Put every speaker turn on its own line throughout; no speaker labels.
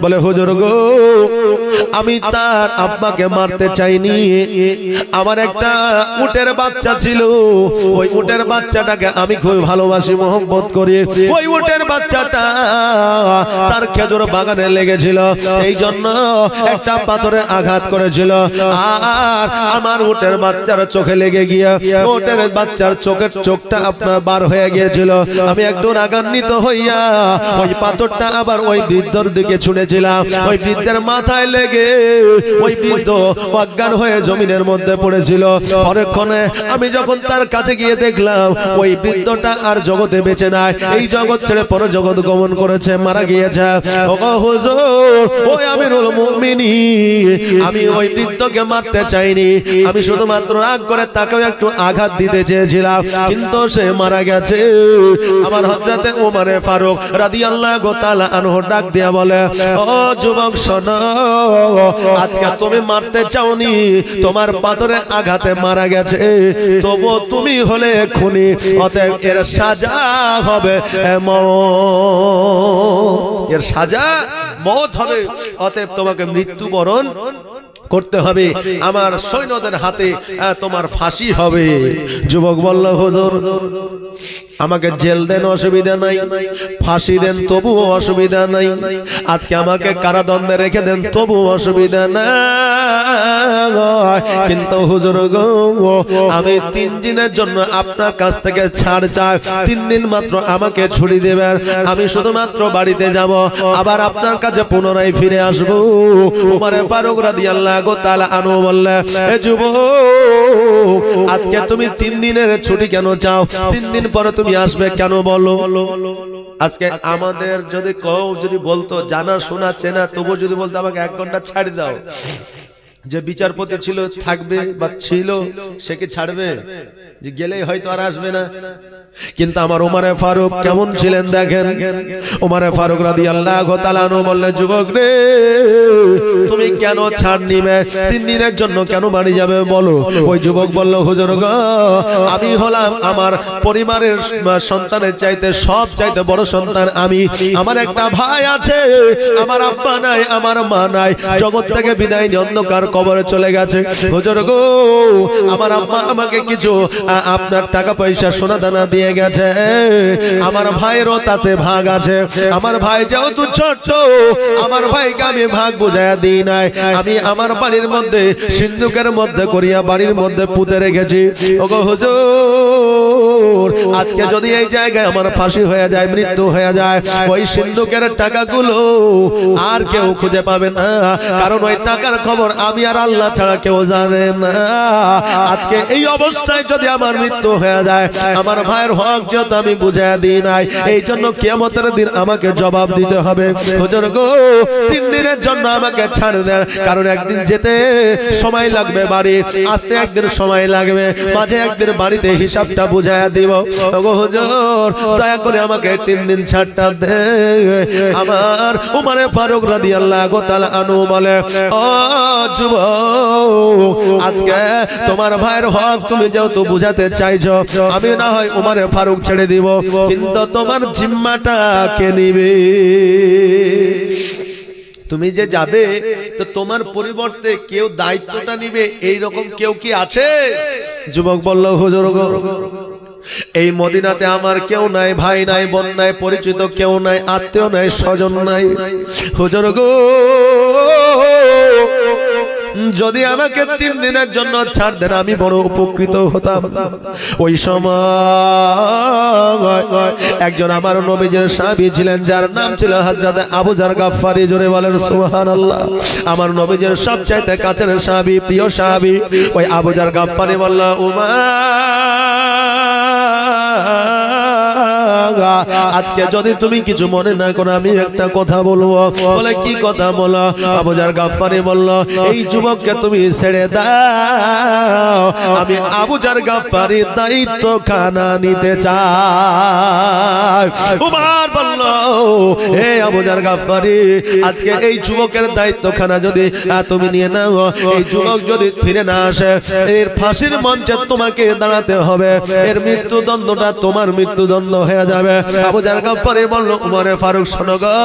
বলে, হুজুর গো, আমি তার আব্বাকে মারতে চাইনি। আমার একটা উটের বাচ্চা ছিল। ওই উটের বাচ্চাটাকে আমি খুব ভালোবাসি, মোহব্বত করি। ওই উটের বাচ্চাটা তার খেজুর বাগানে লেগেছিল। এই জন্য একটা পাথরে আঘাত করেছিল। আর আমার উটের বাচ্চার চোখে লেগে গিয়ে, উটের বাচ্চার চোখের চোখটা আপনার বার হয়ে গিয়েছিল। আমি একটু রাগান্বিত হইয়া, ওই পাথরটা আবার ওই বৃদ্ধর দিকে ছুঁড়েছিলাম ওই বৃদ্ধের মাথায় লেগে ওই বৃদ্ধ অজ্ঞান হয়ে জমিনের মধ্যে পড়েছিল। পরেক্ষণে আমি যখন তার কাছে গিয়ে দেখলাম ওই বৃদ্ধটা আর জগতে বেঁচে নাই। এই জগৎ ছেড়ে পর জগৎ গমন করেছে মারা গিয়েছে। হুজুর ওই আমিরুল মুমিনিন আমি ওই বৃদ্ধকে মারতে চাইনি। আমি শুধুমাত্র রাগ করে তাকেও একটু আঘাত দিতে চেয়েছিলাম কিন্তু সে মারা গেছে। আমার হজরতে ওমারে ফারুক রাদিয়াল্লাহু তাআলা আনহু ডাক দিয়া বলে যুবক, শোন। আজকে তুমি মারতে চাওনি, তোমার পাথরে আঘাতে মারা গেছে। তবু তুমি হলে খুনি, অতএব এর সাজা হবে। এর সাজা মত হবে। অতএব তোমাকে মৃত্যুবরণ করতে হবে। আমার সৈন্যদের হাতে তোমার ফাঁসি হবে। যুবক বলল হুজুর আমাকে জেল দেন অসুবিধা নাই। ফাঁসি দেন তবুও অসুবিধা নাই। আজকে আমাকে কারাদণ্ডে রেখে দেন তবু অসুবিধা নাই। কিন্তু হুজুর গো আমি তিন দিনের জন্য আপনার কাছ থেকে ছাড় চাই। তিন দিন মাত্র আমাকে ছুটি দেবেন। আমি শুধুমাত্র বাড়িতে যাব। আবার আপনার কাছে পুনরায় ফিরে আসব। উমারে ফারুক রাদিয়াল্লাহু তাআলা আনহু বললে, এ যুবক, আজকে তুমি তিন দিনের ছুটি কেন চাও? তিন দিন পরে তুমি আসবে কেন বলো? আজকে আমাদের যদি কেউ যদি বলতো, জানা, শোনা, চেনা তবু যদি বলতো, আমাকে এক ঘণ্টা ছাড়ি দাও। যে বিচারপতি ছিল, থাকবে বা ছিল, সে কি ছাড়বে? যে গেলেই হয়তো আর আসবে না। কিন্তু আমার উমারে ফারুক কেমন ছিলেন দেখেন? উমারে ফারুক রাদি আল্লাহ বললে যুবক রে, তুমি কেন ছাড় নিবে? তিন দিনের জন্য কেন বাড়ি যাবে বলো? ওই যুবক বলল, হুজুর গো, আমি হলাম আমার পরিবারের সন্তানের চাইতে সব চাইতে বড় সন্তান। আমি, আমার একটা ভাই আছে, আমার আব্বা নাই, আমার মা নাই। জগৎ থেকে বিদায় নিয়ে অন্ধকার কবরে চলে গেছে। হুজুর গো আমার আম্মা আমাকে কিছু আপনার টাকা পয়সা সোনা দানা দিয়ে গেছে। আমার ভাইয়েরও তাতে ভাগ আছে। আমার ভাই যেহেতু ছোট্ট আমার ভাইকে আমি ভাগ বুঝাইয়া দিই নাই। আমি আমার বাড়ির মধ্যে সিন্ধুকের মধ্যে করিয়া বাড়ির মধ্যে পুঁতে রেখেছি। ওগো হুজুর আজকে যদি এই জায়গায় আমার ফাঁসি হয়ে যায় মৃত্যু হয়ে যায় ওই সিন্ধুকের টাকাগুলো আর কেউ খুঁজে পাবে না। কারণ ওই টাকার খবর আমি আর আল্লাহ ছাড়া কেউ জানে না। আজকে এই অবস্থায় যদি আমার মৃত্যু হয়ে যায় আমার ভাইয়ের হক যত আমি বুঝাই দিই নাই এই জন্য কিয়ামতের দিন আমাকে জবাব দিতে হবে। হুজুর গো তিন দিনের জন্য আমাকে ছাড় দেন কারণ একদিন যেতে সময় লাগবে বাড়ি আসতে একদিন সময় লাগবে মাঝে একদিন বাড়িতে হিসাবটা বুঝাইয়া দিব। হুজুর, দয়া করে আমাকে তিন দিন ছাড়টা দে। আমার উমারে ফারুক রাদিয়াল্লাহু তাআলা আনহু বলে, ও আজকে তোমার ভাইয়ের হক তুমি যেহেতু বুঝাতে চাইছো, আমি না হয় উমারে ফারুক ছেড়ে দিব। কিন্তু তোমার জিম্মাটা কে নিবে? তুমি যে যাবে, তো তোমার পরিবর্তে কেউ দায়িত্বটা নিবে? এই রকম কেউ কি আছে? যুবক বলল, হুজুর এই মদিনাতে আমার কেউ নাই ভাই নাই বোন নাই পরিচিত কেউ নাই আত্মীয় নাই স্বজন নাই। হুজুর গো যদি আমাকে তিন দিনের জন্য ছাড় দেন আমি বড় উপকৃত হতাম। ওই সময় একজন আমার নবীজের সাহাবী ছিলেন যার নাম ছিল হযরত আবু জার গাফফারি জোরে বলেন সুবহানাল্লাহ। আমার নবীজের সবচাইতে কাছের সাহাবী প্রিয় সাহাবী ওই আবু জার গাফফারি বলল উমা আজকে যদি তুমি কিছু মনে না করো, আমি একটা কথা বলব। বলে, কি কথা বলো? আবুজার গাফারি বলল, এই যুবককে তুমি ছেড়ে দাও। আমি আবুজার গাফারি দায়িত্ব খানা নিতে চাই। বলল আজকে এই যুবকের দায়িত্ব খানা যদি তুমি নিয়ে নাও, এই যুবক যদি ফিরে না আসে, এর ফাঁসির মঞ্চে তোমাকে দাঁড়াতে হবে। এর মৃত্যুদণ্ডটা তোমার মৃত্যুদণ্ড হয়ে যাবে। গাফারি বলল ফারুক, শোনো গো,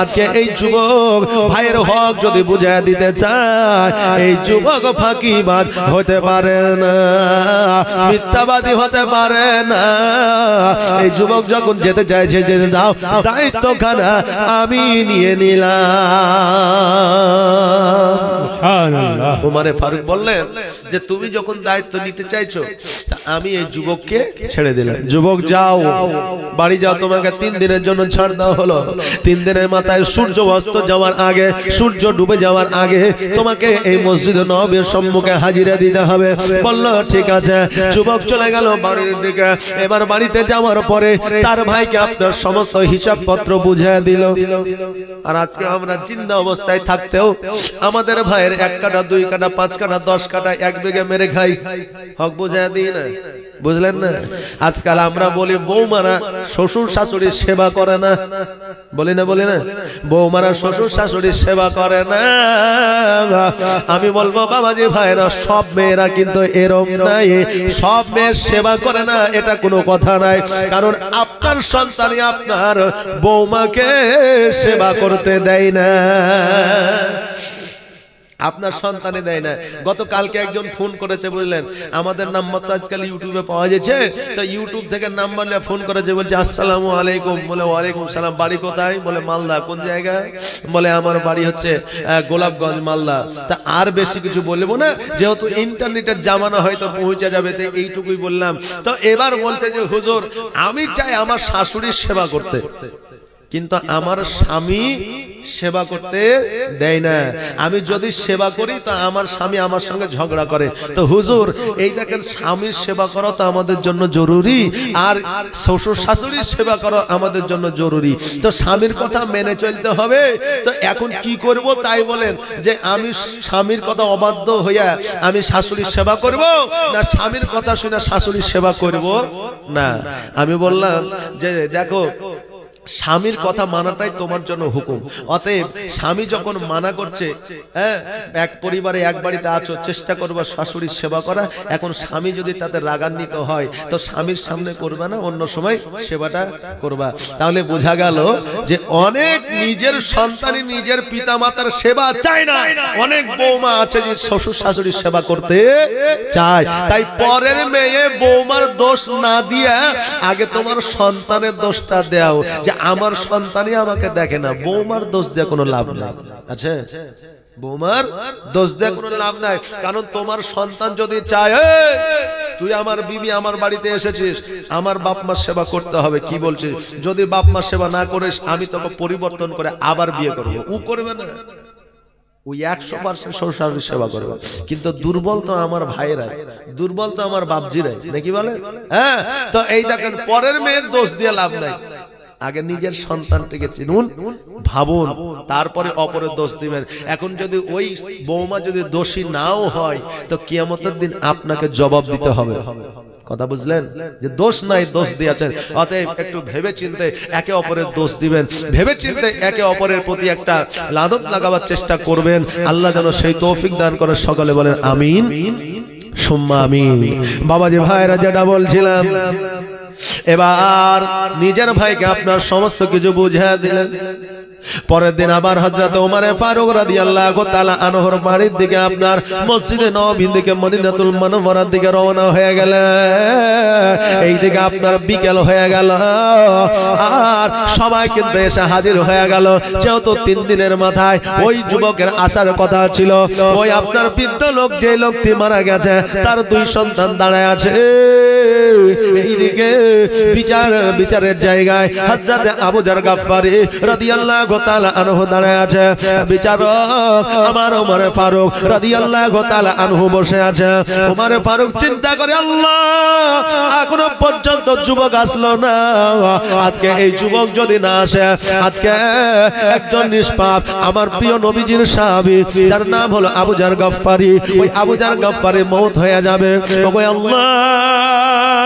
আজকে এই যুবক ভাইয়ের হক যদি দিতে চায়, এই যুবক ফাঁকিবাদ হতে পারে না, মিথ্যাবাদী হতে পারে না। এই যুবক যখন যেতে চাইছে যেতে দাও দায়িত্ব খানা আমি নিয়ে নিলাম। উমারে ফারুক বললেন যে তুমি যখন দায়িত্ব নিতে চাইছো আমি এই যুবককে ছেড়ে দিলাম। যুবক যাও বাড়ি যাও তোমাকে তিন দিনের জন্য ছাড় দেওয়া হলো। তিন দিনের মাথায় সূর্য অস্ত যাওয়ার আগে সূর্য ডুবে যাওয়ার আগে তোমাকে এই মসজিদ নবের সম্মুখে হাজিরা দিতে হবে। বলল ঠিক আছে। যুবক চলে গেল বাড়ির দিকে। এবার বাড়িতে যাওয়ার পরে তার ভাইকে আপনার সমস্ত হিসাবপত্র বুঝিয়ে দিল। আর আজকে আমরা জিন্দা অবস্থায় থাকতেও আমাদের ভাইয়ের এক কাটা, দুই কাটা, পাঁচ কাটা, দশ কাটা, এক বিঘে মেরে খাই। হক বুঝাই দিই না। বুঝলেন না? আজকাল আমরা বলি, বৌমারা শ্বশুর শাশুড়ির সেবা করে না। বলি না বলি না? বৌমারা শ্বশুর শাশুড়ির সেবা করে না। আমি বলব, বাবাজি ভাইরা সব মেয়েরা কিন্তু এরম নাই। সব মেয়ের সেবা করে না, এটা কোনো কথা নাই। কারণ আপনার সন্তানই আপনার। বৌমাকে সেবা করতে দেয় না। আপনার সন্তানে দেয় না। গতকালকে একজন ফোন করেছে বুঝলেন আমাদের নাম্বার তো আজকাল ইউটিউবে পাওয়া যাচ্ছে তো ইউটিউব থেকে নাম্বার নিয়ে ফোন করেছে বলছে আসসালামু আলাইকুম। বলে ওয়ালাইকুম সালাম। বাড়ি কোথায়? বলে মালদা। কোন জায়গায়? বলে আমার বাড়ি হচ্ছে গোলাপগঞ্জ মালদা। তা আর বেশি কিছু বলব না। যেহেতু ইন্টারনেটের জামানা হয়তো পৌঁছে যাবে তো এইটুকুই বললাম। তো এবার বলছে যে হুজুর আমি চাই আমার শাশুড়ির সেবা করতে। কিন্তু আমার স্বামী সেবা করতে দেয় না। আমি যদি সেবা করি, তো আমার স্বামী আমার সঙ্গে ঝগড়া করে। তো হুজুর, এই দেখেন স্বামীর সেবা করা তো আমাদের জন্য জরুরি, আর শ্বশুর শাশুড়ির সেবা করা আমাদের জন্য জরুরি। তো স্বামীর কথা মেনে চলতে হবে। তো এখন কি করব তাই বলেন যে, আমি স্বামীর কথা অবাধ্য হইয়া আমি শাশুড়ির সেবা করব, না স্বামীর কথা শুনে শাশুড়ির সেবা করব? না। আমি বললাম যে, দেখো স্বামীর কথা মানাটাই তোমার জন্য হুকুম। অতএব স্বামী যখন মানা করছে হ্যাঁ এক পরিবারে এক বাড়িতে আছো চেষ্টা করবা শাশুড়ির সেবা করা। এখন স্বামী যদি তাতে রাগান্বিত হয় তো স্বামীর সামনে করবে না অন্য সময় সেবাটা করবা। তাহলে বোঝা গেল যে অনেক নিজের সন্তানই নিজের পিতা মাতার সেবা চায় না। অনেক বৌমা আছে যে শ্বশুর শাশুড়ির সেবা করতে চায়। তাই পরের মেয়ে বৌমার দোষ না দিয়ে আগে তোমার সন্তানের দোষটা দাও যে আমার সন্তানই আমাকে দেখে না, বৌমার দোষ দিয়ে কোনো লাভ নাই। আছে? বৌমার দোষ দিয়ে কোনো লাভ নাই। কারণ তোমার সন্তান যদি চায় তুই আমার বিবি আমার বাড়িতে এসেছিস, আমার বাপ মার সেবা করতে হবে, কি বলছিস? যদি বাপ মার সেবা না করিস, আমি তোকে পরিবর্তন করে আবার বিয়ে করব। ও করবে না। ওই একশো পার্সেন্ট শ্বশুর সেবা করবে। কিন্তু দুর্বল তো আমার ভাইয়েরাই, দুর্বল তো আমার বাপজিরাই, নাকি বলে? হ্যাঁ? তো এই দেখেন, পরের মেয়ের দোষ দিয়ে লাভ নাই। আগে নিজের সন্তানটিকে চিনুন ভাবুন তারপরে অপরের দোষ দিবেন। এখন যদি ওই বৌমা যদি দোষী নাও হয় তো কিয়ামতের দিন আপনাকে জবাব দিতে হবে। কথা বুঝলেন? যে দোষ নাই দোষ দিয়েছেন। অতএব একটু ভেবে চিনতে একে অপরের দোষ দিবেন। ভেবে চিনতে একে অপরের প্রতি একটা লাদত লাগাবার চেষ্টা করবেন। আল্লাহ যেন সেই তৌফিক দান করে সকলে বলেন আমিন। সুম্মা আমিন। বাবাজি ভাইরা যেটা বলছিলাম এবার নিজের ভাইকে আপনার সমস্ত কিছু বুঝিয়ে দিলেন। পরের দিন আবার হজরত ওমরে ফারুক রাদি আল্লাহ তাআলা আনহর বাড়ির দিকে আপনার মসজিদে নববীর দিকে মদিনাতুল মুনাওয়ারার দিকে রওনা হয়ে গেল এই দিকে আপনার বিকেল হয়ে গেল। আর সবাই কিন্তু এসে হাজির হয়ে গেল। যেহেতু তিন দিনের মাথায় ওই যুবকের আসার কথা ছিল, ওই আপনার বৃদ্ধ লোক যে লোকটি মারা গেছে, তার দুই সন্তান দাঁড়ায় আছে। এইদিকে বিচার, বিচারের জায়গায় হযরত আবু রাদিয়াল্লাহু তাআলা আনহু দাঁড়ায় আছে। বিচারক আমার ওমর ফারুক রাদিয়াল্লাহু তাআলা আনহু বসে আছে। ওমর ফারুক চিন্তা করে, আল্লাহ, এখনও পর্যন্ত যুবক আসলো না। আজকে এই যুবক যদি না আসে, আজকে একজন নিষ্পাপ আমার প্রিয় নবীজির সাহাবী, যার নাম হলো আবু জার গাফফারি, ওই আবু জার গাফফারি মৌত হয়ে যাবে। আল্লাহ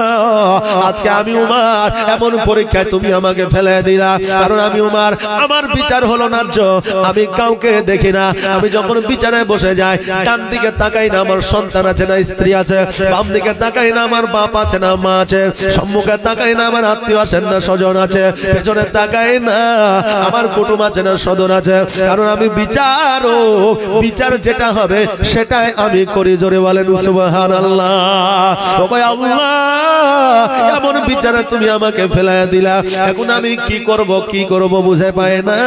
আজকে আমি উমার, এমন পরীক্ষায় তুমি আমাকে ফেলে দিলা। কারণ আমি উমার, আমার বিচার হলো ন্যায্য। আমি কাউকে দেখি না। আমি যখন বিচারে বসে যাই, ডান দিকে তাকাই না আমার সন্তান আছে না, স্ত্রী আছে। বাম দিকে তাকাই না আমার বাপ আছে না, মা আছে। সম্মুখে তাকাই না আমার আত্মীয় আছেন না, স্বজন আছে। পেছনে তাকাই না আমার কুটুম আছে না সদন আছে। কারণ আমি বিচারও বিচার যেটা হবে, সেটাই আমি করি। জোরে বলেন সুবহান আল্লাহ ও আল্লাহ। এমন বিচারে তুমি আমাকে ফেলাইয়া দিলা। এখন আমি কি করব কি করব বুঝে পাই না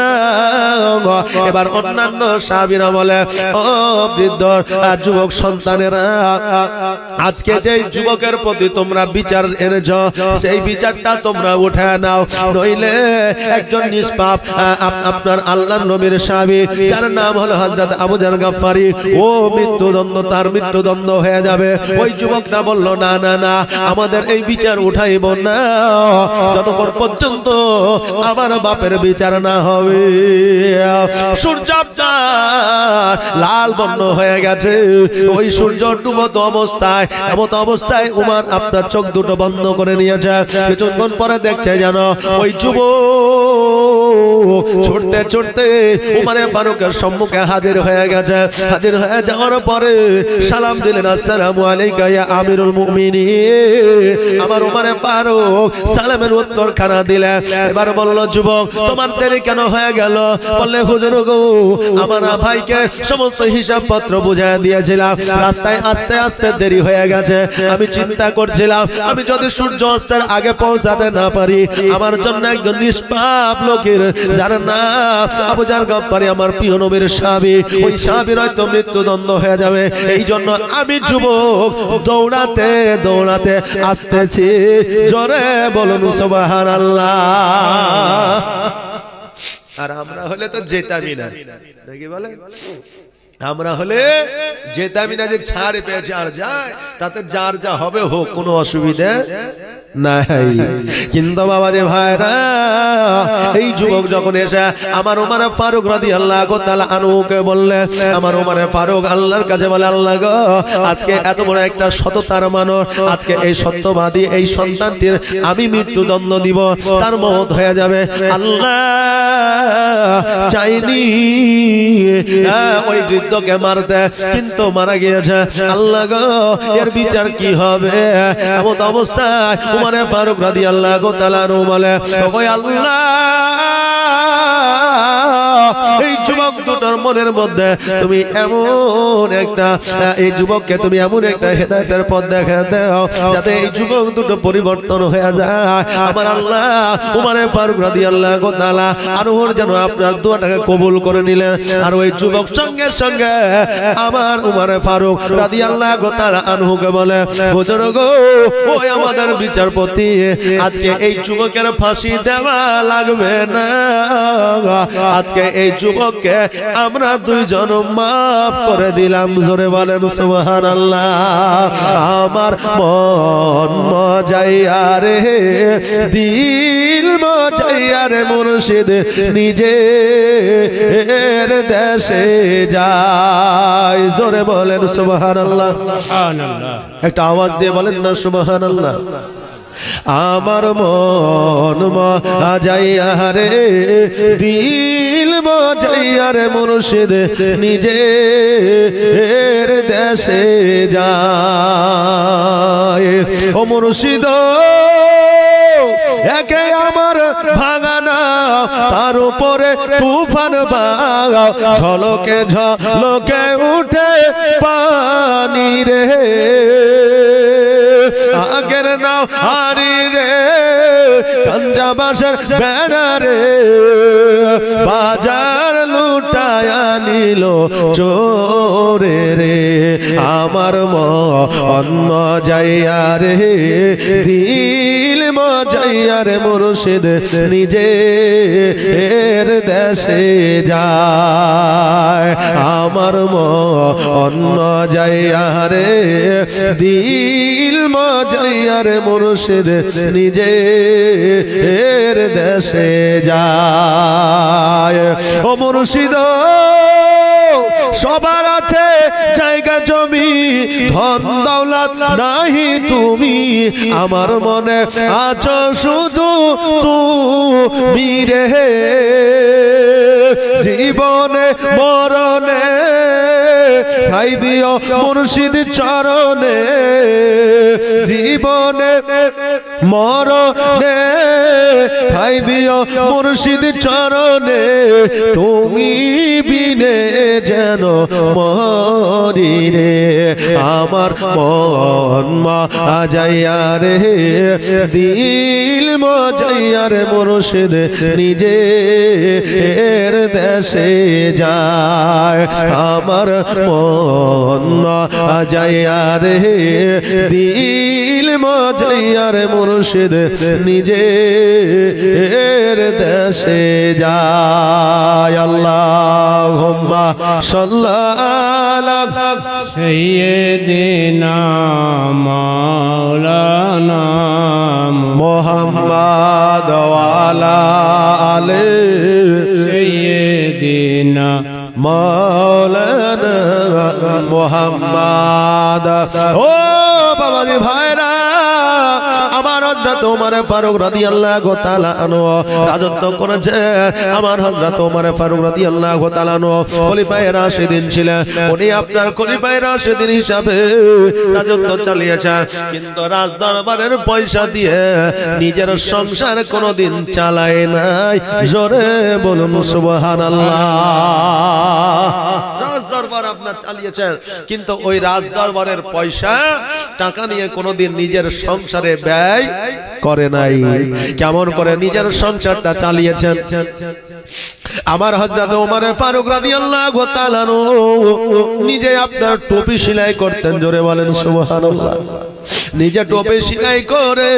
এবার অন্যান্য সাহাবীরা বলে, ও বৃদ্ধ আর যুবক সন্তানেরা, আজকে যে যুবকের প্রতি তোমরা বিচার এনেছ, সেই বিচারটা তোমরা উঠে নাও। নইলে একজন নিষ্পাপ আপনার আল্লাহ নবীর সাহাবী, যার নাম হলো হযরত আবু জার গাফফারি, ও মৃত্যুদণ্ড, তার মৃত্যুদণ্ড হয়ে যাবে। ওই যুবকটা বলল, না না না, আমাদের এই বিচার উঠাইব না। যতক্ষণ পর্যন্ত আমার বাপের বিচার না হবে। সূর্য লাল বর্ণ হয়ে গেছে। ওই সূর্য ডুবত অবস্থায়, এমত অবস্থায় উমার আপনার চোখ দুটো বন্ধ করে নিয়েছে। কিছুক্ষণ পরে দেখছে যেন ওই যুব ছুটতে ছুটতে উমারে ফারুকের সম্মুখে হাজির হয়ে গেছে। হাজির হয়ে যাওয়ার পরে সালাম দিলেন, আসসালামু আলাইকা ইয়া আমিরুল মুমিনিন। আমার উমারে ফারুক সালামের উত্তর খানা দিলে। এবার বলল, যুবক, তোমার দেরি কেন হয়ে গেল? বললে, হুজুর গো, আমার ভাইকে সমস্ত হিসাব পত্র বুঝাই দিয়েছিলাম। রাস্তায় আস্তে আস্তে দেরি হয়ে গেছে। আমি চিন্তা করছিলাম, আমি যদি সূর্য অস্তের আগে পৌঁছাতে না পারি, আমার জন্য একজন নিষ্পাপ লোকের যার নাম আবু জার গফফারি, আমার প্রিয় নবীর স্বামী ওই স্বামীর হয়তো মৃত্যুদণ্ড হয়ে যাবে। এই জন্য আমি যুবক, দৌড়াতে দৌড়াতে আসতেছি জোরে বলুন সুবাহান আল্লাহ আর আমরা হলে তো যেতামই না। নাকি বলে আমরা হলে যেতামই না যে ছাড় পেয়েছে আর যায় তাতে যার যা হবে হোক কোনো অসুবিধা নাই। কিন্তু বাবা রে ভাইরা এই যুবক যখন এসে আমার ফারুক রাদি আল্লাহ আনুকে বললে আমার ফারুক আল্লাহর কাছে বলে আল্লাহ গো আজকে এত বড় একটা সততার মানুষ আজকে এই সত্যবাদী এই সন্তানটির আমি মৃত্যুদণ্ড দিব তার মহৎ হয়ে যাবে। আল্লাহ চাইনি হ্যাঁ, ওই বৃদ্ধকে মারতে, কিন্তু মারা গিয়েছে। আল্লাহ গো, এর বিচার কি হবে? এমন অবস্থায় উমারে ফারুক রাদি আল্লাহ গো তালানু বলে আল্লাহ এই যুবক দুটোর মনের মধ্যে তুমি এমন একটা, এই যুবককে তুমি এমন একটা হেদায়তের পথ দেখা দাও যাতে এই যুবক দুটো পরিবর্তন হয়ে যায়। আমার আল্লাহ উমারে ফারুক রাদি আল্লাহ যেন আপনার দোয়াটাকে কবুল করে নিলেন। আর ওই যুবক সঙ্গে সঙ্গে আমার উমারে ফারুক রাদি আল্লাহ গো তালা আনহুকে বলে, হুজুর গো, ওই আমাদের বিচারপতি, আজকে এই যুবকের ফাঁসি দেওয়া লাগবে না। আজকে এই যুবককে আমরা দুইজন মাফ করে দিলাম। জোরে বলেন সুবহান আল্লাহ আমার মন মজাইয়া রে দিল মজাইয়া রে মুর্শিদ নিজে এর দেশে যায় জোরে বলেন সুবহান আল্লাহ একটা আওয়াজ দিয়ে বলেন না সুবহান আল্লাহ আমার মন মজাইয়া রে দিল মজাইয়া রে মুর্শিদ নিজে এর দেশে যায়। ও মুর্শিদ, একে আমার ভাঙানা তার উপরে তুফান বাগাও। ঝলকে ঝলকে উঠে পানি রে, আগের নাও হারি রে। কাঞ্জা বাসার বেড়া রে বাজার লুটায়া নিল চোরে রে। আমার মন যাইয়া রে দিল মজাইয়া রে মুর্শিদ নিজে এর দেশে যায়। আমার মন মজাইয়া রে দিল মজাইয়া রে মুর্শিদ নিজে এর দেশে যায়। ও মুর্শিদ সবার আছে জায়গা, জমি, ধন, দৌলত নাহি তুমি। আমার মনে আছো শুধু তুমি রে। জীবনে মরণে ঠাই দিও মুর্শিদ চরণে। জীবনে মরণে ঠাই দিও মুর্শিদ চরণে, তুমি বিনে যেন মরি রে আমার মন মা যাইয়া রে, দিল মজাইয়া রে মুর্শিদ নিজে এর দেশে যায়। আমার মন মা যাইয়া রে, দিল মজাইয়া রে মুর্শিদ নিজে এর দেশে যায়। আল্লাহ সাল্লাল্লাহ।
সৈয়দিনা মাওলানা
মোহাম্মদ ওয়ালা আলে।
সৈয়দিনা
মৌলানা মোহাম্মদ। ও বাবাজি ভাইরা হযরত ওমর ফারুক রাদিয়াল্লাহু তাআলা আনহু রাজত্ব করেছে। আমার হযরত ওমর ফারুক রাদিয়াল্লাহু তাআলা আনহু খলিফায়ে রাশিদিন ছিলেন। উনি আপনার খলিফায়ে রাশিদিন হিসাবে রাজত্ব চালিয়েছেন। কিন্তু রাজ পয়সা দিয়ে নিজের সংসার কোনোদিন চালায় নাই। জোরে বলুন সুবহানাল্লাহ। চালিয়েছেন। কিন্তু ওই রাজ দরবারের পয়সা টাকা নিয়ে কোনোদিন নিজের সংসারে ব্যয় করে নাই। কেমন করে নিজের সংসারটা চালিয়েছেন। আমার হযরত ওমর ফারুক রাদিয়াল্লাহু তাআলা নিজে আপনার টুপি সেলাই করতেন, জোরে বলেন সুবহানাল্লাহ। নিজে টুপি সেলাই করে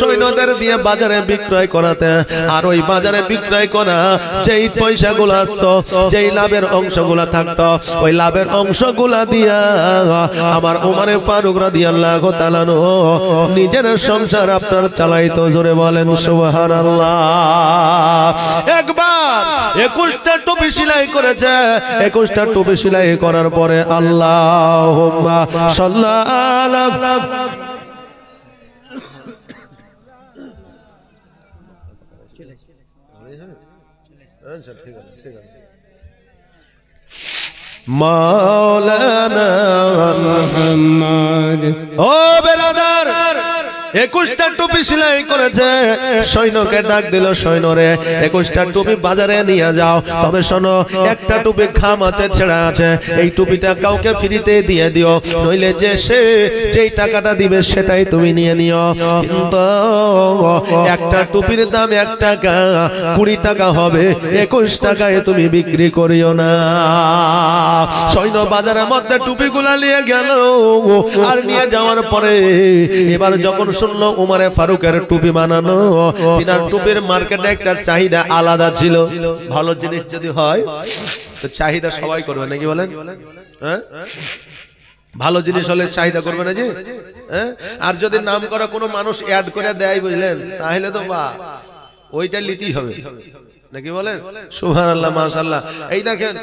সৈন্যদের দিয়ে বাজারে বিক্রয় করাতে আর ওই বাজারে বিক্রয় করা যেই পয়সাগুলো আসতো, যেই লাভের অংশগুলো থাকতো, ওই লাভের অংশগুলা দিয়া আমার ওমরে ফারুক রাদিয়াল্লাহু তাআলা নিজের সংসার আপনার চালাইতো, জোরে বলেন সুবহানাল্লাহ। একবার একুশটা টুপি সেলাই করেছে। একুশটা টুপি সেলাই করার পরে আল্লাহ মাওলানা
মোহাম্মদ।
ও বেরাদার! একুশটা টুপি সেলাই করেছে। সৈন্যকে ডাক দিল সৈন্যরে, একুশটা টুপি বাজারে নিয়ে যাও। তবে শোনো, একটা টুপি খাম আছে ছেঁড়া আছে। এই টুপিটা কাউকে ফ্রিতে দিয়ে দিও, নইলে যে সে যেই টাকাটা দিবে সেটাই তুমি নিয়ে নিও। একটা টুপির দাম এক টাকা, কুড়ি টাকা হবে, একুশ টাকায় তুমি বিক্রি করিও না। সৈন্য বাজারের মধ্যে টুপিগুলা নিয়ে গেল, আর নিয়ে যাওয়ার পরে এবার যখন শুনলো উমারে ফারুকের টুপি বানানো। তিনার টুপির মার্কেটে একটা চাহিদা আলাদা ছিল। ভালো জিনিস যদি হয়, তো চাহিদা সবাই করবে, নাকি বলেন? হ্যাঁ? ভালো জিনিস হলে চাহিদা করবে না যে হ্যাঁ? আর যদি নাম করা কোনো মানুষ অ্যাড করে দেয়, বুঝলেন, তাহলে তো বা, ওইটা লিতেই হবে। নাকি বলেন? সুহান আল্লাহ মাশাল্লাহ এই দেখেন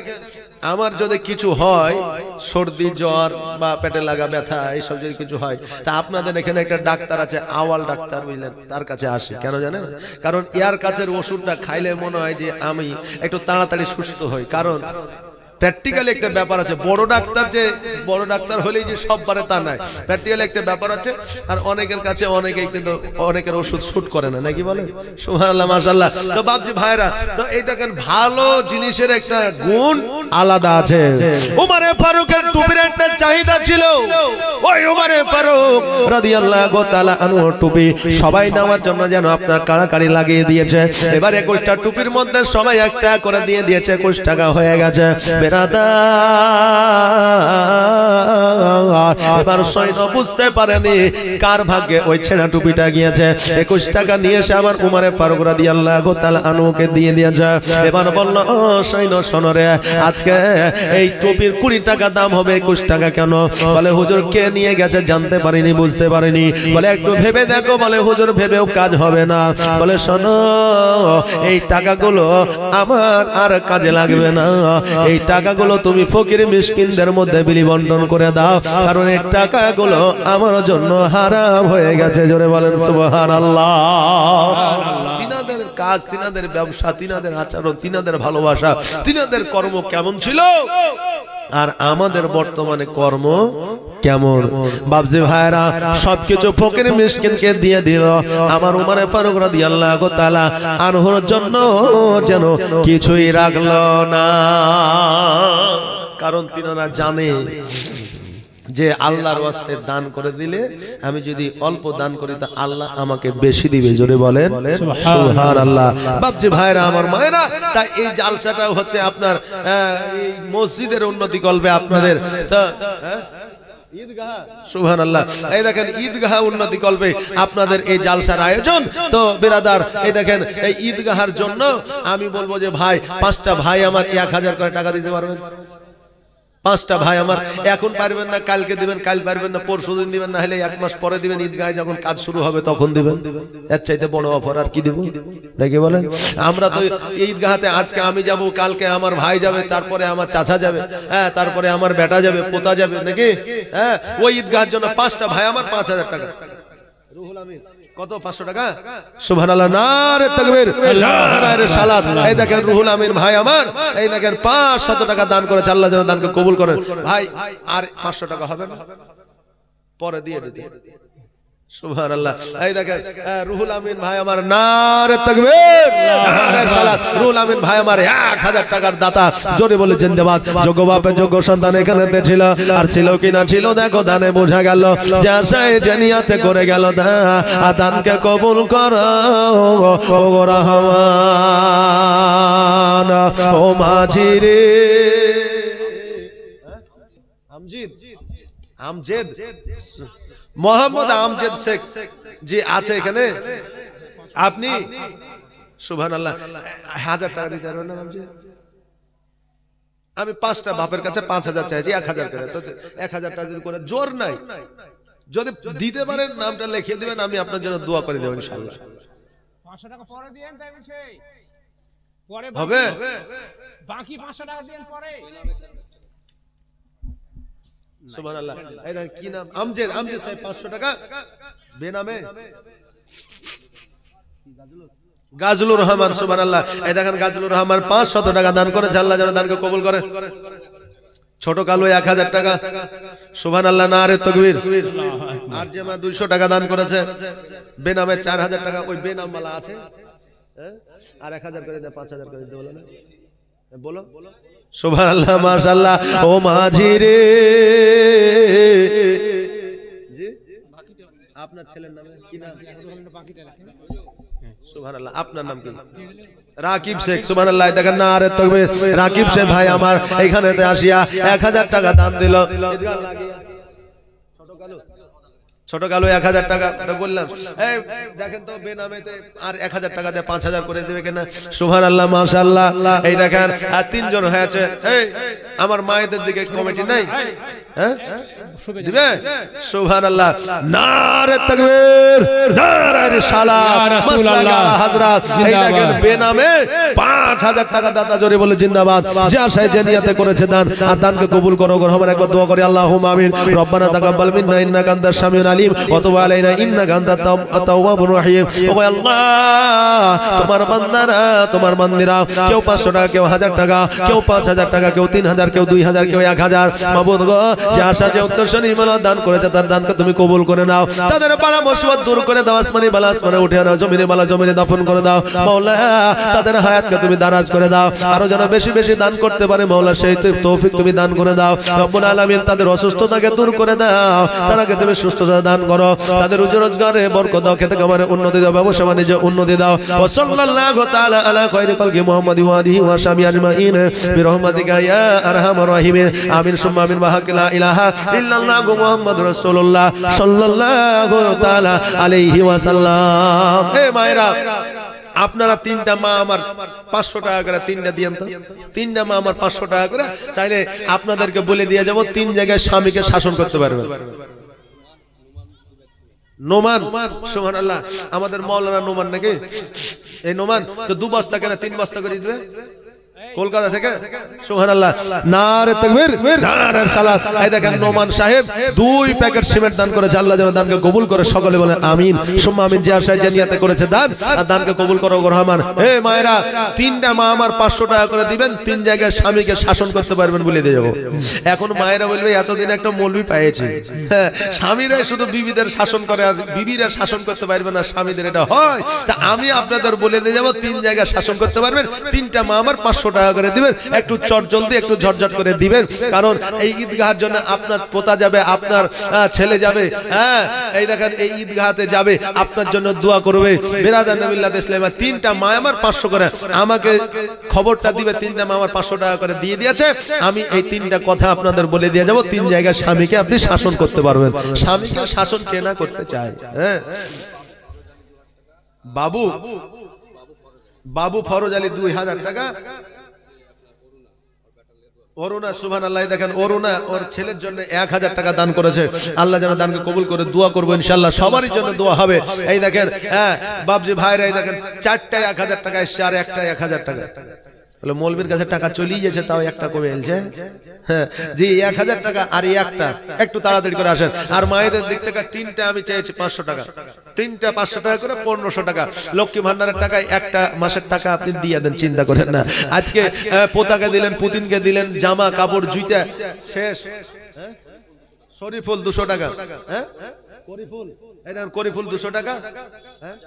আমার যদি কিছু হয় সর্দি জ্বর বা পেটে লাগা ব্যথা এইসব যদি কিছু হয় তা আপনাদের এখানে একটা ডাক্তার আছে আওয়াল ডাক্তার বুঝলেন? তার কাছে আসে কেন জানেন? কারণ এর কাছের ওষুধটা খাইলে মনে হয় যে আমি একটু তাড়াতাড়ি সুস্থ হই। কারণ প্র্যাকটিক্যালি একটা ব্যাপার আছে। বড় ডাক্তার যে বড় ডাক্তার হলেই যে সব পারে তা নয়। প্র্যাকটিক্যালি একটা ব্যাপার আছে। আর অনেকের কাছে অনেকেই কিন্তু অনেকের ওষুধ শুট করে না। নাকি বলে সুবহানাল্লাহ মাশাআল্লাহ। তো বাবজি ভাইরা তো এই দেখেন ভালো জিনিসের একটা গুণ আলাদা আছে। উমারে ফারুকের টুপির একটা চাহিদা ছিল। ওই উমারে ফারুক রাদিয়াল্লাহু তাআলা আনহু টুপি সবাই নেওয়ার জন্য যেন আপনার কাড়াকাড়ি লাগিয়ে দিয়েছে। এবার একুশটা টুপির মধ্যে সবাই একটা করে দিয়ে দিয়েছে একুশ টাকা হয়ে গেছে। বেরাদার এবার সৈন্য বুঝতে পারেনি কার ভাগ্যে ওই ছেঁড়া টুপিটা গিয়েছে। একুশ টাকা নিয়ে এসে আমার উমারে ফারুক রাদি আল্লাহ গোতাল আনুকে দিয়ে দিয়েছে। এবার বলল ও সৈন্য শোনরে আজ আজকে এই টুপির কুড়ি টাকা দাম হবে, একুশ টাকা কেন? বলে, হুজুর, কে নিয়ে গেছে জানতে পারিনি, বুঝতে পারিনি। বলে, একটু ভেবে দেখো। বলে, হুজুর, ভেবেও কাজ হবে না। বলে, শোনো, এই টাকাগুলো আমার আর কাজে লাগবে না। এই টাকাগুলো তুমি ফকির মিসকিনদের মধ্যে বিলি বন্টন করে দাও, কারণ এই টাকাগুলো আমার জন্য হারাম হয়ে গেছে। জোরে বলেন সুবহান আল্লাহ কাজ, তিনাদের ব্যবসা, তিনাদের আচরণ, তিনাদের ভালোবাসা, তিনাদের কর্ম কেমন ছিল? আর আমাদের বর্তমানে কর্ম কেমন? বাবজি ভাইরা সবকিছু ফকির মিসকিনকে দিয়ে দিল। আমার উমারে ফারুক রাদিয়াল্লাহু তাআলা আনহর জন্য যেন কিছুই রাখল না। কারণ তিনারা জানে যে আল্লাহর ওয়াস্তে দান করে দিলে আমি যদি অল্প দান করি তা আল্লাহ আমাকে বেশি দিবে, জোরে বলেন। সুবহান আল্লাহ বাপজি ভাইরা, আমার মায়েরা, তাই এই জালসাটা হচ্ছে আপনার এই মসজিদের উন্নতি কল্পে আপনাদের। হ্যাঁ? আল্লাহ এই দেখেন, ঈদগাহ উন্নতি কল্পে আপনাদের এই জালসার আয়োজন। তো, বেরাদার, এই দেখেন, এই ঈদগাহার জন্য আমি বলব যে, ভাই, পাঁচটা ভাই আমার এক হাজার করে টাকা দিতে পারবেন? পাঁচটা ভাই আমার। এখন পারবেন না কালকে দিবেন কাল পারবেন না পরশু দিন দিবেন না হলে এক মাস পরে দিবেন ঈদগাহে যখন কাজ শুরু হবে তখন দিবেন। এর চাইতে বড় অফার আর কি দিব? নাকি বলেন? আমরা তো ঈদগাহাতে আজকে আমি যাব কালকে আমার ভাই যাবে তারপরে আমার চাচা যাবে হ্যাঁ তারপরে আমার বেটা যাবে পোতা যাবে নাকি? হ্যাঁ ওই ঈদগাহের জন্য পাঁচটা ভাই আমার পাঁচ হাজার টাকা। কত? পাঁচশো টাকা? সুবহানাল্লাহ নারে তাকবীর। নারে সালাত। এই দেখেন রুহুল আমিন ভাই আমার। এই দেখেন পাঁচ শত টাকা দান করেছে আল্লাহ যেন দানকে কবুল করেন। ভাই আর পাঁচশো টাকা হবে না? পরে দিয়ে দিতে। সুবহানাল্লাহ। এই দেখেন রুহুল আমিন ভাই আমার নারে তাকবীর। নারে সালাত। রুহুল আমিন ভাই আমার এক হাজার টাকার দাতা। জোরে বলে জিন্দাবাদ। যোগ্য বাপের যোগ্য সন্তান এখানেতে ছিল। আর ছিল কি না ছিল দেখো দানে বোঝা গেল। যে আশায় যে করে গেল দা আর দানকে কবুল করো ও রহমান। ও মাঝি রে আমজিদ আমজেদ। মোহাম্মদ আমজেদ শেখ জি আছে এখানে? আপনি? সুবহান আল্লাহ হাজার টাকা দিতে পারবেন না আমজেদ? আমি পাঁচটা বাপের কাছে পাঁচ হাজার চাইছি এক হাজার করে। তো এক হাজার টাকা যদি করে জোর নাই যদি দিতে পারেন নামটা লিখিয়ে দিবেন আমি আপনার জন্য দোয়া করে দেবো ইনশাল্লাহ।
পাঁচশো টাকা পরে দিয়েন তাই বলছে। পরে
হবে?
বাকি পাঁচশো টাকা দিয়েন পরে।
কি নাম? আমজেদ আমজেদ সাহেব 500 টাকা। বেনামে। গাজলুর রহমান সুবহানাল্লাহ। এই দেখেন গাজলুর রহমান 500 টাকা দান করেছে আল্লাহ যেন দানকে কবুল করে। ছোট কালো 1000 টাকা। সুবহানাল্লাহ নারে তাকবীর। আর যে মা 200 টাকা দান করেছে। বেনামে 4000 টাকা। ওই বেনাম वाला আছে। হ্যাঁ? আর 1000 করে দেয় পাঁচ হাজার করে দিতে বলো না বলো। সুবহানাল্লাহ মাশাআল্লাহ। ও মাঝি রে আপনার ছেলের নামে কি নাম? সুবহানাল্লাহ আপনার নাম কি? রাকিব শেখ সুবহানাল্লাহ দেখেন না আরে তবে রাকিব শেখ ভাই আমার এইখানেতে আসিয়া 1000 টাকা দান দিল। ছোট কালু। ছোট কালো এক হাজার টাকা বললাম। দেখেন তো বেনামেতে আর এক হাজার টাকা দিয়ে পাঁচ হাজার করে দেবে কিনা? সুহান আল্লাহ মাশাল্লাহ এই দেখেন আর তিনজন হয়েছে। এই আমার মায়েদের দিকে কমিটি নাই? হ্যাঁ? দিবে? আল্লাহ নারে তাকবীর নারে রিসালাত
রাসূলুল্লাহ।
মাসলাক আলা হযরত এই দেখেন বেনামে 5000 টাকা দাতা জোরে বলে জিন্দাবাদ। যে আশায় যে নিয়তে করেছে দান আর দানকে কবুল করো রহমান একবার দোয়া করি আল্লাহুম্মা আমিন। রব্বানা তাকাব্বাল মিন্না ইন্নাকা আনতাস সামিউল আলিম। আলাইনা আনতাত তাওয়াবুর রহিম। ও আল্লাহ তোমার বান্দারা তোমার বান্দিরা কেউ 500 টাকা কেউ 1000 টাকা কেউ 5000 টাকা কেউ 3000 কেউ 2000 কেউ 1000 মাবুদ গো যে আশা যে উদ্দেশ্য নির্মলা দান করেছে তার দানকে তুমি কবুল করে নাও। তাদের পারা মুসিবত দূর করে দাও আসমানি বালা আসমানে উঠে নাও জমিনে বালা জমিনে দাফন করে দাও। মাওলা তাদের হায়াতকে তুমি দারাজ করে দাও। আরও যেন বেশি বেশি দান করতে পারে মাওলা সেই তৌফিক তুমি দান করে দাও। রব্বুল আলামিন তাদের অসুস্থতাকে দূর করে দাও। তারাকে তুমি সুস্থতা দান করো। তাদের রুজি রোজগারে বরকত দাও, খেতে খামারে উন্নতি দাও, ব্যবসা বাণিজ্যে উন্নতি দাও। ও সাল্লাল্লাহু তাআলা আলা খায়রি খালকি মুহাম্মাদি ওয়া আলিহি ওয়া সাহবিহি আজমাইন। বিরহমাতিকা ইয়া আরহামার রাহিমিন। আমিন, সুম্মা আমিন ওয়া হাক্কা লা ইলাহা ইল্লাল্লাহ মুহাম্মাদুর রাসূলুল্লাহ সাল্লাল্লাহু তাআলা আলাইহি ওয়া সাল্লাম। এ মায়েরা, আপনারা তিনটা মা আমার পাঁচশো টাকা করে তিনটা দিয়েন তো। তিনটা মা আমার পাঁচশো টাকা করে, তাইলে আপনাদেরকে বলে দিয়ে যাব, তিন জায়গায় স্বামীকে শাসন করতে পারবেন। নোমান। সোহান আল্লাহ আমাদের মৌলানা নোমান নাকি? এই নোমান। তো দু বস্তা কেন তিন বস্তা করে দিবে? কলকাতা থেকে? সোহান আল্লাহ নারে তকবীর, নারে সালাত। এই দেখেন নোমান সাহেব দুই প্যাকেট সিমেন্ট দান করেছে, আল্লাহ যেন দানকে কবুল করে, সকলে বলে আমিন। সুম্মা আমিন যে আশায় যে নিয়াতে করেছে দান, আর দানকে কবুল করো গো রহমান। হে মায়েরা, তিনটা মা আমার পাঁচশো টাকা করে দিবেন, তিন জায়গায় স্বামীকে শাসন করতে পারবেন বলে দিয়ে যাব। এখন মায়েরা বলবে, এতদিন একটা মৌলবি পেয়েছি হ্যাঁ স্বামীরাই শুধু বিবিদের শাসন করে, আর বিবিরা শাসন করতে পারবে না, স্বামীদের এটা হয়। তা আমি আপনাদের বলে দিয়ে যাব, তিন জায়গায় শাসন করতে পারবেন, তিনটা মা আমার পাঁচশো টাকা করে দিবেন। একটু চট জলদি একটু ঝটঝট করে দিবেন। কারণ এই ঈদগাহের জন্য আপনার পোতা যাবে আপনার ছেলে যাবে। হ্যাঁ এই দেখেন এই ঈদগাহাতে যাবে আপনার জন্য দোয়া করবে। বেরাদার নবিল্লাহ ইসলামা তিনটা মা আমার পাঁচশো করে। আমাকে খবরটা দিবে তিনটা মা আমার পাঁচশো টাকা করে দিয়ে দিয়েছে। আমি এই তিনটা কথা আপনাদের বলে দিয়ে যাব। তিন জায়গায় স্বামীকে আপনি শাসন করতে পারবেন। স্বামীকে শাসন কে না করতে চায়? হ্যাঁ। বাবু বাবু ফরজ আলী দুই হাজার টাকা অরুণা সুভান আল্লাহ দেখেন, অরুণা ওর ছেলের জন্য এক হাজার টাকা দান করেছে। আল্লাহ যেন দানকে কবুল করে দোয়া করব ইনশাল্লাহ সবারই জন্য দোয়া হবে। এই দেখেন হ্যাঁ বাবজি ভাইরা, এই দেখেন, চারটায় এক হাজার টাকা এসছে, আর একটা এক হাজার টাকা। বলে মৌলবীর কাছে টাকা চলেই গেছে তাও একটা কমে এলছে? হ্যাঁ জি, এক হাজার টাকা আর একটা, একটু তাড়াতাড়ি করে আসেন। আর মায়েদের দিক থেকে তিনটা আমি চেয়েছি পাঁচশো টাকা। তিনটা পাঁচশো টাকা করে পনেরোশো টাকা। লক্ষ্মী ভান্ডারের টাকায় একটা মাসের টাকা আপনি দিয়ে দেন, চিন্তা করেন না। আজকে পোতাকে দিলেন, পুতিনকে দিলেন, জামা, কাপড় জুইটা শেষ। হ্যাঁ? শরীফুল দুশো টাকা। হ্যাঁ? করিফুল। এই দেখেন, করিফুল দুশো টাকা। হ্যাঁ?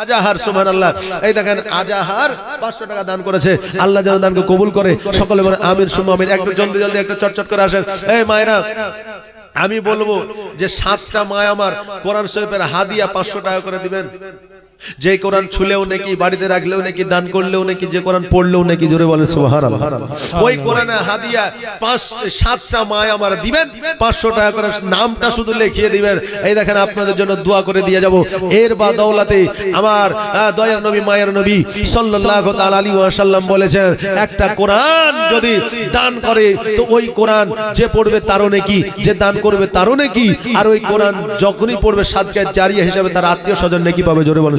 আজাহার সুমান আল্লাহ এই দেখেন আজাহার পাঁচশো টাকা দান করেছে। আল্লাহ যেন দানকে কবুল করে। সকলে বলে আমির সুম আমির একটু জলদি জলদি একটু চটচট করে আসেন। এই মায়েরা আমি বলব যে সাতটা মায় আমার কোরআন শরীফের হাদিয়া পাঁচশো টাকা করে দিবেন। যে কোরআন ছুলেও নাকি বাড়িতে রাখলেও নাকি দান করলেও নাকি যে কোরআন পড়লেও নাকি জোরে বলে সুবহানাল্লাহ। ওই কোরআনে হাদিয়া পাঁচ সাতটা মায় আমার দিবেন পাঁচশো টাকা করে নামটা শুধু লিখিয়ে দিবেন। এই দেখেন আপনাদের জন্য দোয়া করে দিয়ে যাব। এর বা দৌলাতে আমার দয়ার নবী মায়ের নবী সাল্লাল্লাহু তাআলা আলাইহি ওয়াসাল্লাম বলেছেন একটা কোরআন যদি দান করে তো ওই কোরআন যে পড়বে তারও নাকি যে দান করবে তারও নাকি আর ওই কোরআন যখনই পড়বে সাদকার জারিয়া হিসাবে তার আত্মীয় স্বজন নাকি পাবে জোরে বলে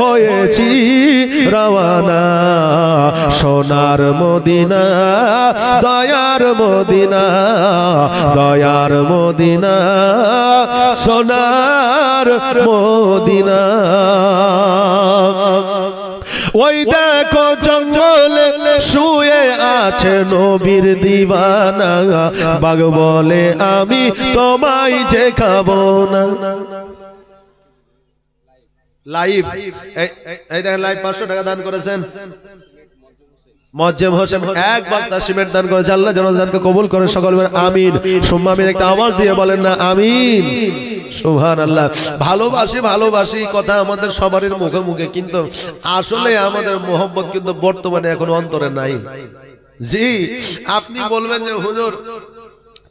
হয়েছি রওয়ানা সোনার মদিনা, দয়ার মদিনা দয়ার মদিনা, সোনার মদিনা। ওই দেখো জঙ্গলে শুয়ে আছে নবীর দিবানা বাগ বলে, আমি তোমায় যে খাব না। লাইভ এই দেখেন লাইভ পাঁচশো টাকা দান করেছেন। মজ্জেম হোসেন সিমেন্ট দান আল্লাহ জনদানকে কবুল সকল একটা আওয়াজ দিয়ে বলেন না আল্লাহ ভালোবাসি ভালোবাসি কথা আমাদের সবারই মুখে মুখে, কিন্তু আসলে আমাদের মোহব্বত কিন্তু বর্তমানে এখন অন্তরে নাই। জি, আপনি বলবেন যে, হুজুর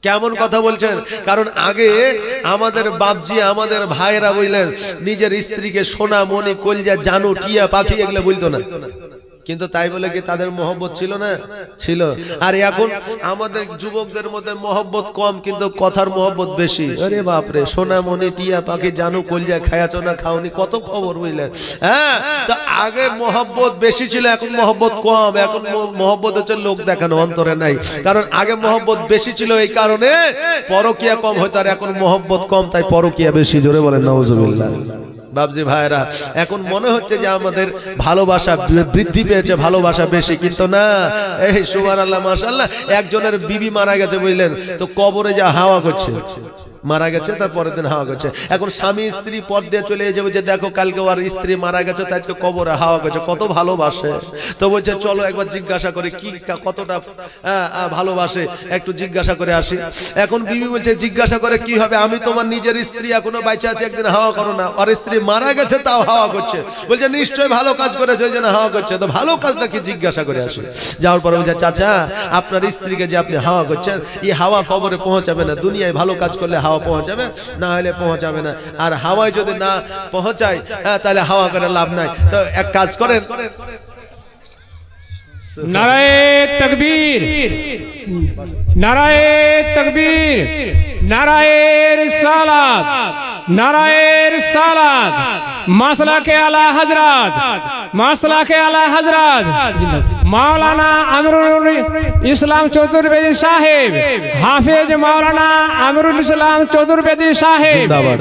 কেমন কথা বলছেন? কারণ আগে আমাদের বাপজি আমাদের ভাইরা বললেন নিজের স্ত্রীকে সোনা মনি কলজা জানু টিয়া পাখি এগুলো বলতো না। কিন্তু তাই বলে কি তাদের মহব্বত ছিল না? ছিল। আর এখন আমাদের যুবকদের মধ্যে মহব্বত কম, কিন্তু কথার মহব্বত বেশি। আরে বাপরে সোনা মনি টিয়া পাখি, জানু, কলজা, খায়াছো না, খাওনি, কত খবর বুঝলেন? হ্যাঁ? তা আগে মহব্বত বেশি ছিল, এখন মহব্বত কম। এখন মহব্বত হচ্ছে লোক দেখানো, অন্তরে নাই। কারণ আগে মহব্বত বেশি ছিল এই কারণে পরকিয়া কম হয়তো আর এখন মহব্বত কম, তাই পরকিয়া বেশি। জোরে বলেন নওয়াজুবিল্লাহ বাবজি ভাইরা এখন মনে হচ্ছে যে আমাদের ভালোবাসা বৃদ্ধি পেয়েছে ভালোবাসা বেশি। কিন্তু না এই সুমান আল্লাহ মাসাল্লাহ একজনের বিবি মারা গেছে বুঝলেন? তো কবরে যা হাওয়া করছে। মারা গেছে তার পরের দিন হাওয়া করছে। এখন স্বামী স্ত্রী পর দিয়ে চলে যাবে যে দেখো কালকে ওর স্ত্রী মারা গেছে তাই আজকে কবরে হাওয়া করছে। কত ভালোবাসে। তো বলছে চলো একবার জিজ্ঞাসা করে কি কতটা ভালোবাসে? একটু জিজ্ঞাসা করে আসি। এখন বিবি বলছে জিজ্ঞাসা করে কি হবে? আমি তোমার নিজের স্ত্রী এখনও বাইচে আছে একদিন হাওয়া করো না। আর স্ত্রী মারা গেছে তাও হাওয়া করছে। বলছে নিশ্চয়ই ভালো কাজ করেছে ওই জন্য হাওয়া করছে। তো ভালো কাজটা কি জিজ্ঞাসা করে আসি? যাওয়ার পরে বলছে চাচা আপনার স্ত্রীকে যে আপনি হাওয়া করছেন এই হাওয়া কবরে পৌঁছাবে না। দুনিয়ায় ভালো কাজ করলে হাওয়া পৌঁছাবে? না হলে পৌঁছাবে না। আর হাওয়ায় যদি না পৌঁছায় হ্যাঁ তাহলে হাওয়া করে লাভ নাই। তো এক কাজ করেন।
নারায়ে তকবীর নারায়ে তকবীর নারায়ের সালাত নারায়ের সালাত মাসলা কে আলা হজরত মাসলা কে আলা হজরত মাওলানা আমরুল ইসলাম চতুর্বেদী সাহেব হাফেজ মাওলানা আমরুল ইসলাম চতুর্বেদী সাহেব
জিন্দাবাদ